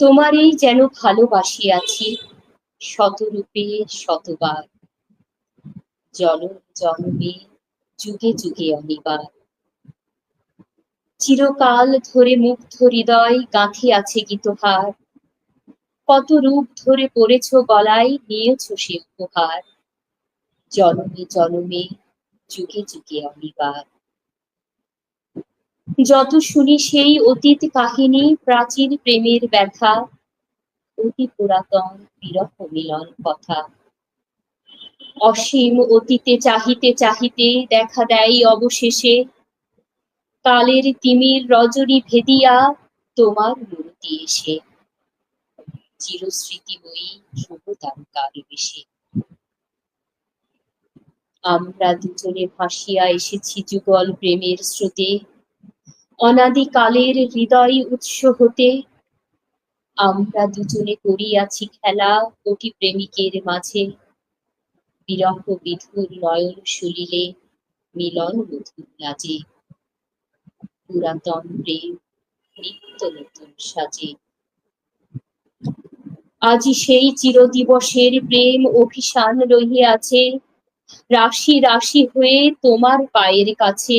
তোমারই যেন ভালোবাসিয়াছি শতরূপে শতবার। জনম জন্মে যুগে যুগে অনিবার। চিরকাল ধরে মুগ্ধ হৃদয় গাঁথিয়াছে গীতহার কত রূপ ধরে পড়েছ গলায় নিয়েছ সে উপহার। জনমে জনমে যুগে যুগে অনিবার। যত শুনি সেই অতীত কাহিনী, প্রাচীন প্রেমের ব্যথা, অতি পুরাতন বিরহ মিলন কথা। অসীম অতীতে চাহিতে চাহিতে দেখা দেয় অবশেষে। কালের তিমির রজনী ভেদিয়া তোমার মূর্তি এসে। চিরস্মৃতি বই শুভ তারকার বেশে। আমরা দুজনে ভাসিয়া এসেছি যুগল প্রেমের স্রোতে। অনাদিকালের হৃদয় উৎস হতে আমরা দুজনে করিয়াছি খেলা কোটি প্রেমিকের মাঝে। বিরহ বিধুর নয়ন সলিলে মিলন মধুর লাজে। পুরাতন প্রেম নিত্য নতুন সাজে। আজি সেই চিরদিবসের প্রেম অভিশান রহিয়াছে। রাশি রাশি হয়ে তোমার পায়ের কাছে।